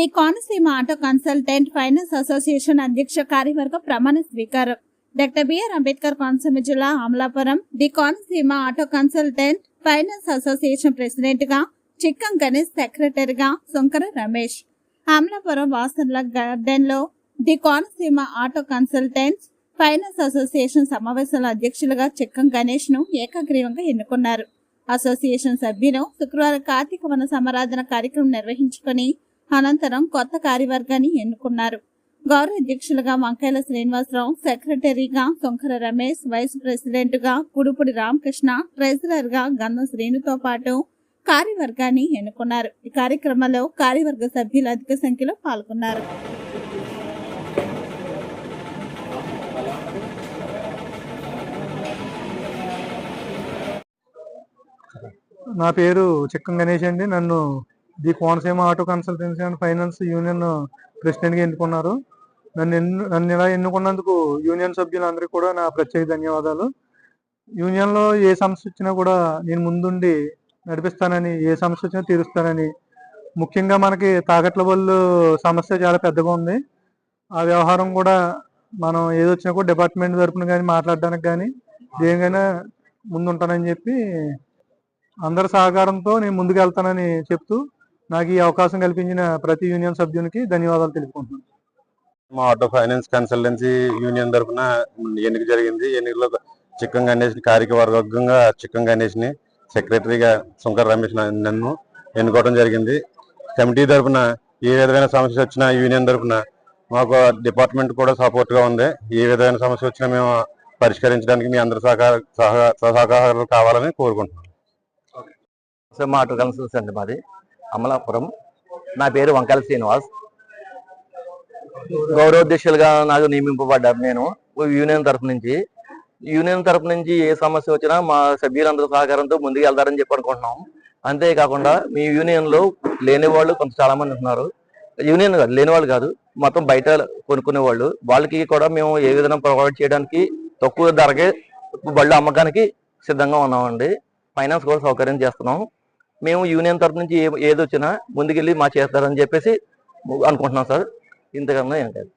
The Konaseema auto consultant finance association అధ్యక్ష కార్యవర్గ ప్రమాణ స్వీకారం. Doctor B R Ambedkar Konaseema జిల్లా Amalapuram. The Konaseema auto consultant finance association ప్రెసిడెంట్గా చిక్కం గణేష్ సెక్రటరీగా శంకర రమేష్. అమలాపురం వాసర్ల గార్డెన్లో the Konaseema auto consultants finance association సమావేశాల అధ్యక్షులుగా చిక్కం గణేష్ను ఏకగ్రీవంగా ఎన్నుకున్నారు. అసోసియేషన్ సభ్యులు శుక్రవారం కార్తీక వన సమారాధన కార్యక్రమం నిర్వహించుకుని అనంతరం కొత్త కార్యవర్గాన్ని ఎన్నుకున్నారు. గౌరవ అధ్యక్షులుగా వంకాయల శ్రీనివాసరావు సెక్రటరీగా శంకర రమేష్ వైస్ ప్రెసిడెంట్గా కుడుపుడి రామకృష్ణ ట్రెజరర్గా గంధం శ్రీనుతో పాటు కార్యవర్గాన్ని ఎన్నుకున్నారు. ఈ కార్యక్రమంలో కార్యవర్గ సభ్యులు అధిక సంఖ్యలో పాల్గొన్నారు. నా పేరు చిక్కం గణేష్ అండి. నన్ను the Konaseema auto consultancy and finance union ప్రెసిడెంట్గా ఎన్నుకున్నారు. నన్ను ఎన్ను నన్ను ఇలా ఎన్నుకున్నందుకు యూనియన్ సభ్యులందరికీ కూడా నా ప్రత్యేక ధన్యవాదాలు. యూనియన్లో ఏ సమస్య వచ్చినా కూడా నేను ముందుండి నడిపిస్తానని ఏ సమస్య వచ్చినా తీరుస్తానని. ముఖ్యంగా మనకి తాకట్ల బళ్ళు సమస్య చాలా పెద్దగా ఉంది. ఆ వ్యవహారం కూడా మనం ఏది వచ్చినా కూడా డిపార్ట్మెంట్ తరపున కానీ మాట్లాడడానికి కానీ దేనికైనా ముందుంటానని చెప్పి అందరి సహకారంతో నేను ముందుకు వెళ్తానని చెప్తూ నాకు ఈ అవకాశం కల్పించిన ప్రతి యూనియన్ సభ్యునికి ధన్యవాదాలు తెలుపుకుంటున్నాను. మా ఆటో ఫైనాన్స్ కన్సల్టెన్సీ యూనియన్ తరఫున ఎన్నిక జరిగింది. ఎన్నికలో చిక్కం గణేష్ కార్యవర్గంగా చిక్కం గణేష్ని సెక్రటరీగా శంకర్ రమేష్ నన్ను ఎన్నుకోవడం జరిగింది. కమిటీ తరఫున ఏ విధమైన సమస్య వచ్చినా యూనియన్ తరఫున మాకు డిపార్ట్మెంట్ కూడా సపోర్ట్గా ఉంది. ఏ విధమైన సమస్య వచ్చినా మేము పరిష్కరించడానికి మీ అందరి సహకార సహ- సహకారాలు కావాలని కోరుకుంటున్నాం. మా ఆటో కన్సల్స్ అండి మాది. అమలాపురం నా పేరు వంకాల శ్రీనివాస్. గౌరవాధ్యక్షులుగా నాకు నియమింపబడ్డారు నేను. యూనియన్ తరఫు నుంచి. యూనియన్ తరపు నుంచి ఏ సమస్య వచ్చినా మా సభ్యులందరూ సహకారంతో ముందుకు వెళ్తారని చెప్పి అనుకుంటున్నాం. అంతేకాకుండా మీ యూనియన్లో లేని వాళ్ళు కొంత చాలా మంది ఉన్నారు యూనియన్ కాదు లేని వాళ్ళు కాదు. మొత్తం బయట కొనుక్కునే వాళ్ళు. వాళ్ళకి కూడా మేము ఏ విధంగా ప్రొవైడ్ చేయడానికి తక్కువ ధరకే బళ్ళు అమ్మకానికి సిద్ధంగా ఉన్నామండి. ఫైనాన్స్ కూడా సౌకర్యం చేస్తున్నాం. మేము యూనియన్ తరపు నుంచి ఏదొచ్చినా ముందుకెళ్ళి మా చేస్తారని చెప్పేసి అనుకుంటున్నాం సార్. ఇంతకన్నా ఏం కాదు.